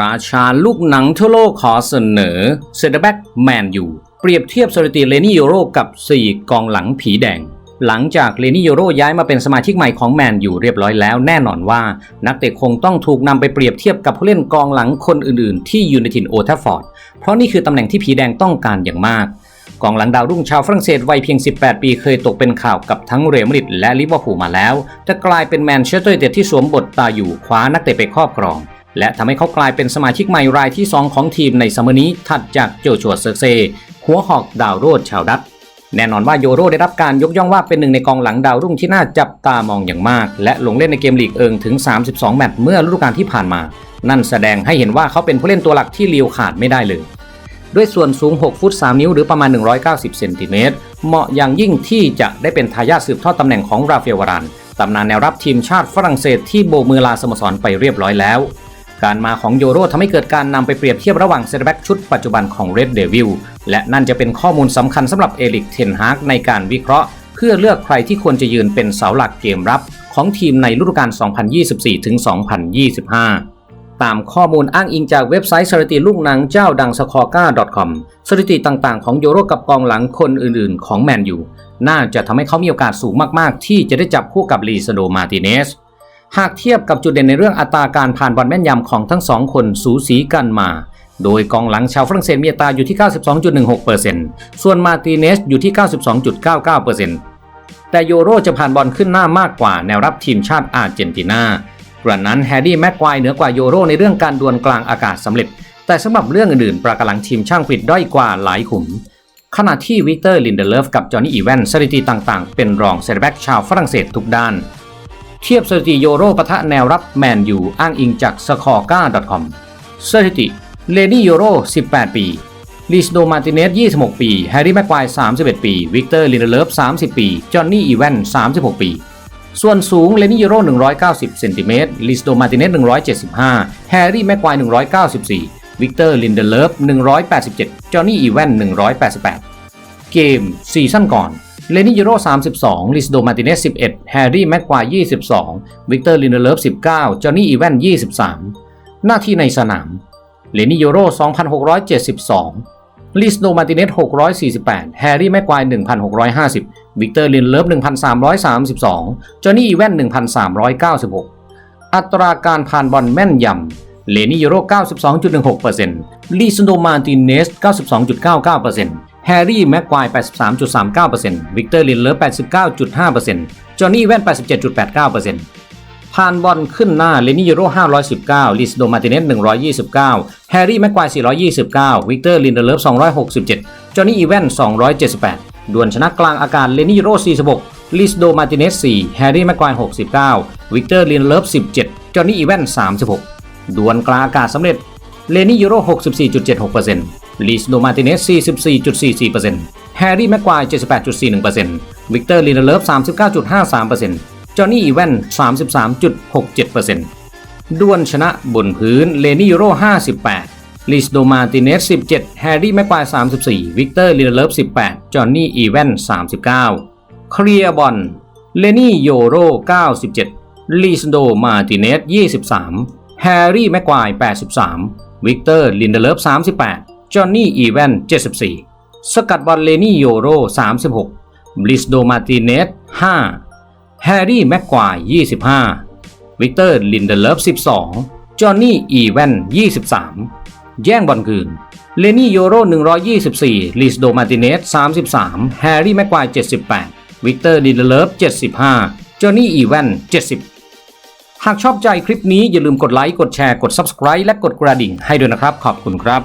ราชาลูกหนังทั่วโลกขอเสนอเซนเตอร์แบ็กแมนยูเปรียบเทียบสถิติเลนี่โยโรกับ 4 กองหลังผีแดง หลังจากเลนี่โยโรย้ายมาเป็นสมาชิกใหม่ของแมนยูเรียบร้อยแล้วแน่นอนว่า นักเตะคงต้องถูกนำไปเปรียบเทียบกับผู้เล่นกองหลังคนอื่นๆ ที่อยู่ในถิ่นโอทัฟฟอร์ด เพราะนี่คือตำแหน่งที่ผีแดงต้องการอย่างมากกองหลังดาวรุ่งชาวฝรั่งเศสวัยเพียง 18 ปีเคยตกเป็นข่าวกับทั้งเรอัลมาดริดและลิเวอร์พูลมาแล้ว แต่กลายเป็นแมนเชสเตอร์ยูไนเต็ดที่สวมบทตาอยู่คว้านักเตะไปครอบครอง และทำให้เขากลายเป็นสมาชิกใหม่รายที่ 2 ของทีมในซัมเมอร์นี้ถัดจากโจชัวเซอร์เซ หัวหอกดาวโรดชาวดัตแน่นอนว่าโยโรได้รับการยกย่องว่าเป็นหนึ่งในกองหลังดาวรุ่งที่น่าจับตามองอย่างมาก และลงเล่นในเกมลีกเอิงถึง 32 แมตช์เมื่อฤดูกาลที่ผ่านมา นั่นแสดงให้เห็นว่าเขาเป็นผู้เล่นตัวหลักที่เลียวขาดไม่ได้เลย ด้วยส่วนสูง 6 ฟุต 3 นิ้วหรือประมาณ 190 เซนติเมตร เหมาะอย่างยิ่งที่จะได้เป็นทายาทสืบทอดตำแหน่งของราฟาเอลวารานตำนานแนวรับทีมชาติฝรั่งเศสที่โบมือลาสโมสรไปเรียบร้อยแล้ว การมาของโยโรทำให้เกิดการนำไปเปรียบเทียบระหว่างเซนเตอร์แบ็กชุดปัจจุบันของเรดเดวิลและนั่นจะเป็นข้อมูลสำคัญสำหรับเอลิกเทนฮากในการวิเคราะห์ เพื่อเลือกใครที่ควรจะยืนเป็นเสาหลักเกมรับ ของทีมในฤดูกาล 2024-2025ตามข้อมูลอ้างอิงจากเว็บไซต์สถิติลูกหนังเจ้าดังสคอร์ก้า .com สถิติต่างๆ ของโยโรกับกองหลังคนอื่นๆ ของแมนยูน่าจะทำให้เขามีโอกาสสูงมากๆ ที่จะได้จับคู่กับลีซโดมาติเนส หากเทียบกับจุดเด่นในเรื่องอัตราการผ่านบอลแม่นยำของทั้งสองคนสูสีกันมา โดยกองหลังชาวฝรั่งเศสมีอัตราอยู่ที่ 92.16%ส่วนมาติเนสอยู่ที่ 92.99%แต่โยโรจะผ่านบอลขึ้นหน้ามากกว่าแนวรับทีมชาติอาร์เจนตินากระนั้นแฮร์รี่แม็กควายเหนือกว่าโยโรในเรื่องการดวลกลางอากาศสำเร็จ แต่สำหรับเรื่องอื่นๆ ประกำลังทีมช่างฟิตด้อยกว่าหลายขุมขณะที่วิกเตอร์ลินเดเลฟกับจอห์นนี่อีแวนสถิติต่างๆ เป็นรองเซนเตอร์แบ็กชาวฝรั่งเศสทุกด้าน เทียบสถิติโยโรปะทะแนวรับแมนยูอ้างอิงจากสคอร์ก้า .com สถิติเลนี่โยโร 18 ปีลิสโดมาติเนส 26 ปี แฮร์รี่แม็กควาย 31 ปี วิกเตอร์ลินเดเลฟ 30 ปี จอห์นนี่ อีแวน 36 ปี ส่วนสูง เลนี่โยโร 190 เซนติเมตร ลิสโดมาติเนส 175 แฮร์รี่แม็กควาย 194 วิกเตอร์ลินเดเลฟ 187 จอห์นนี่ อีแวน 188 เกมซีซั่นก่อน เลนี่ยูโร 32 ลิสโดมาติเนส 11 แฮร์รี่ แม็กควาย 22 วิกเตอร์ ลินเดเลฟ 19 จอห์นนี่ อีแวน 23 หน้าที่ในสนาม เลนี่ยูโร 2,672 ลิสโดมาติเนส 648 แฮร์รี่ แม็กควาย 1,650 วิกเตอร์ ลินเลิฟ 1,332 จอห์นนี่ อีแวน 1,396 อัตราการผ่านบอลแม่นยำ เลนี่ยูโร 92.16%ลิสโดมาติเนส 92.99% แฮร์รี่แม็กควาย 83.39%วิกเตอร์ลินเลิฟ89.5%จอห์นนี่แว่น 87.89%ผ่านบอลขึ้นหน้าเลนี่ยูโร519 ลิสโดมาติเนส129 แฮร์รี่แม็กควาย 429 วิกเตอร์ลินเดเลฟ267 จอห์นนี่อีแว่น 278 ดวลชนะกลางอากาศเลนี่ยูโร46 ลิสโดมาติเนส4แฮร์รี่แม็กควาย 69 วิกเตอร์ลินเดเลฟ17 จอห์นนี่อีแว่น 36 ดวลกลางอากาศสำเร็จเลนี่ยูโร64.76% ลิสโดมาติเนส44.44%แฮร์รี่แม็กควาย78.41%วิกเตอร์ลินเดเลฟ39.53%จอห์นนี่อีแวน33.67%ด้วลชนะบนพื้นเลนี่โร58 ลิสโดมาติเนส17 แฮร์รี่แม็กควาย34 วิกเตอร์ลินเดเลฟ18 จอห์นนี่อีแวน39 เคลียร์บอลเลนี่โยโร97 ลิสโดมาติเนส23 แฮร์รี่แม็กควาย83 วิกเตอร์ลินเดเลฟ38 จอห์นนี่อีแวน74 สกัดบอลเลนี่โยโร 36 บลิสโดมาติเนส5แฮร์รี่แม็กควาย25 วิกเตอร์ลินเดเลฟ12 จอห์นนี่อีแวน23 แย่งบอลคืน เลนี่โยโร 124 ลิสโดมาติเนส33 แฮร์รี่แม็กควาย78 วิกเตอร์ลินเดเลฟ75 จอห์นนี่อีแวน70หากชอบใจคลิปนี้อย่าลืมกดไลค์ กดแชร์ กด Subscribe และกดกระดิ่งให้ด้วยนะครับ ขอบคุณครับ